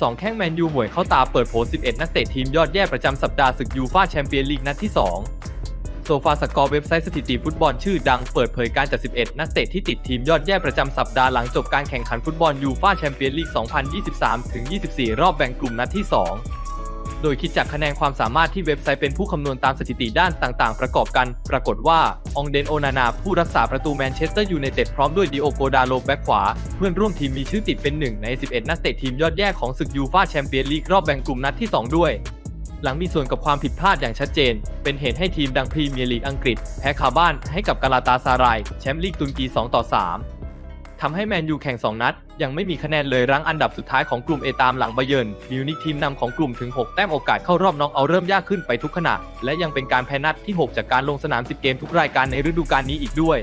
2 แข้งแมนยูหวยเข้าตาเปิดโผ11 นักเตะทีมยอดแย่ประจำสัปดาห์ศึกยูฟาแชมเปี้ยนลีกนัดที่ 2 โซฟาสกอร์เว็บไซต์สถิติฟุตบอลชื่อดังเปิดเผยการจัด 11 นักเตะที่ติดทีมยอดแย่ประจำสัปดาห์หลังจบการแข่งขันฟุตบอลยูฟาแชมเปี้ยนลีก 2023-24 รอบแบ่งกลุ่มนัดที่ 2 โดยคิดจากคะแนนความสามารถที่เว็บไซต์เป็นผู้คำนวณตามสถิติด้านต่างๆ ประกอบกัน ปรากฏว่า องเดนโอนานา ผู้รักษาประตูแมนเชสเตอร์ยูไนเต็ดพร้อมด้วยดิโอโกดาโลแบ็กขวา เพื่อนร่วมทีมมีชื่อติดเป็นหนึ่งใน 11 นักเตะทีมยอดแย่ของศึกยูฟาแชมเปี้ยนลีกรอบแบ่งกลุ่มนัดที่ 2 ด้วยหลังมีส่วนกับความผิดพลาดอย่างชัดเจน เป็นเหตุให้ทีมดังพรีเมียร์ลีกอังกฤษ แพ้คาบ้านให้กับกาลาตาซาราย แชมป์ลีกตุรกี 2 ต่อ 3 ทำให้แมนยูแข่ง 2 นัด ยังไม่มีคะแนนเลยรั้งอันดับสุดท้ายของกลุ่ม A ตามหลังไบเยิร์นมิวนิกทีมนำของกลุ่มถึง 6 แต้มโอกาสเข้ารอบน็อกเอาเริ่มยากขึ้นไปทุกขณะ และยังเป็นการแพ้นัดที่ 6 จากการลงสนาม 10 เกมทุกรายการในฤดูกาลนี้อีกด้วย